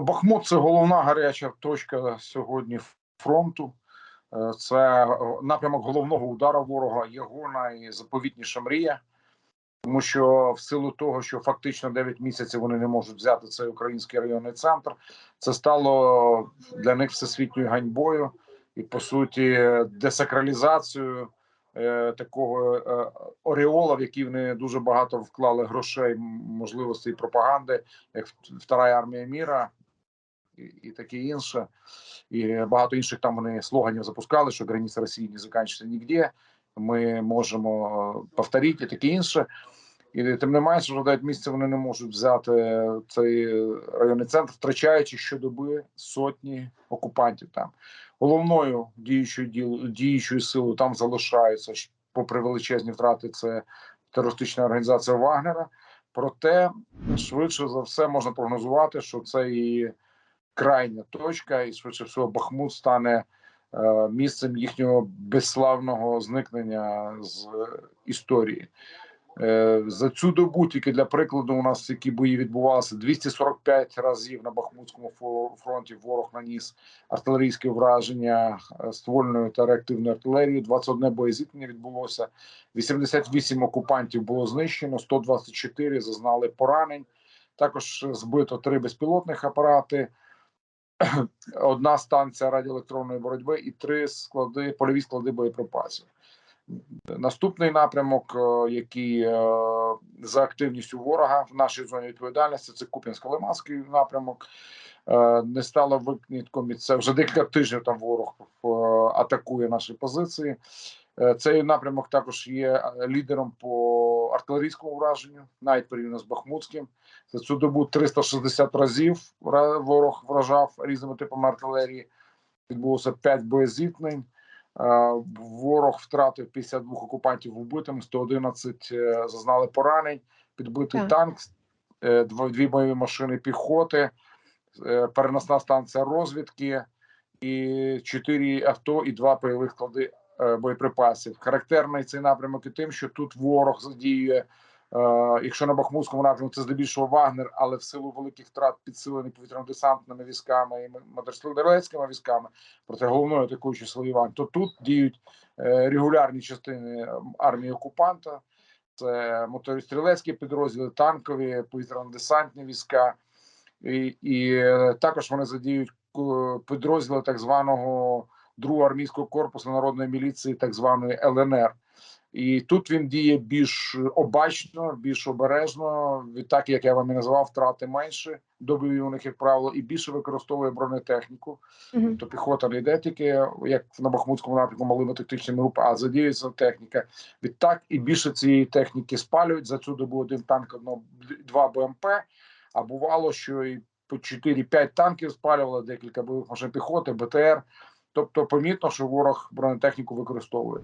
Бахмут це головна гаряча точка сьогодні фронту. Е, Це е, напрямок головного удару ворога, його найзаповітніша мрія, тому що в силу того, що фактично 9 місяців вони не можуть взяти цей український районний центр, це стало для них всесвітньою ганьбою і по суті десакралізацією е, такого е, ореола, в який вони дуже багато вклали грошей, можливостей пропаганди, як Втора армія міра і, і таке інше. І багато інших там вони слоганів запускали, що границя Росії не закінчиться ніде. Ми можемо повторити і таке інше. І тим не менше, вже 9 місяців вони не можуть взяти цей районний центр, втрачаючи щодоби сотні окупантів там. Головною діючою діючою силою там залишається, попри величезні втрати, це терористична організація Вагнера. Проте швидше за все можна прогнозувати, що це і крайня точка, і швидше всього Бахмут стане е, місцем їхнього безславного зникнення з е, історії. Е, За цю добу тільки для прикладу, у нас які бої відбувалися 245 разів на Бахмутському фронті. Ворог наніс артилерійське враження ствольною та реактивною артилерією. 21 боєзіткнення відбулося. 88 окупантів було знищено, 124 зазнали поранень. Також збито три безпілотних апарати, одна станція радіоелектронної боротьби і три склади, польові склади боєприпасів. Наступний напрямок, е, який е, за активністю ворога в нашій зоні відповідальності, це Куп'янсько-Лиманський напрямок. Е, Не стало винятком, і це вже декілька тижнів там ворог атакує наші позиції. Е, Цей напрямок також є е, лідером по артилерійському враженню, навіть порівняно з Бахмутським. За цю добу 360 разів ворог вражав різними типами артилерії. Відбулося 5 боєзіткнень. Е, Ворог втратив 52 окупантів вбитими, 111 е, зазнали поранень, підбитий Так. танк, дві бойові машини піхоти, переносна станція розвідки і чотири авто і два бойових склади боєприпасів. Характерний цей напрямок і тим, що тут ворог задіює. Е, якщо на Бахмутському напрямку це здебільшого Вагнер, але в силу великих втрат підсилений повітряно-десантними військами і мотострілецькими військами, проте головною атакуючою силою Іван, то тут діють е, регулярні частини е, армії окупанта. Це мотористрілецькі підрозділи, танкові, повітряно-десантні війська, і, і е, також вони задіють е, підрозділи так званого другого армійського корпусу народної міліції, так званої ЛНР. І тут він діє більш обачно, більш обережно. Відтак, як я вам і назвав, втрати менше добові у них, як правило, і більше використовує бронетехніку. Мгм. То піхота не йде тільки як на Бахмутському напрямку малими тактичними групами, а задіюється техніка. Відтак і більше цієї техніки спалюють за цю добу один танк, одно два БМП. А бувало, що і по 4-5 танків спалювали, декілька бойових машин піхоти, БТР. Тобто, помітно, що ворог бронетехніку використовує.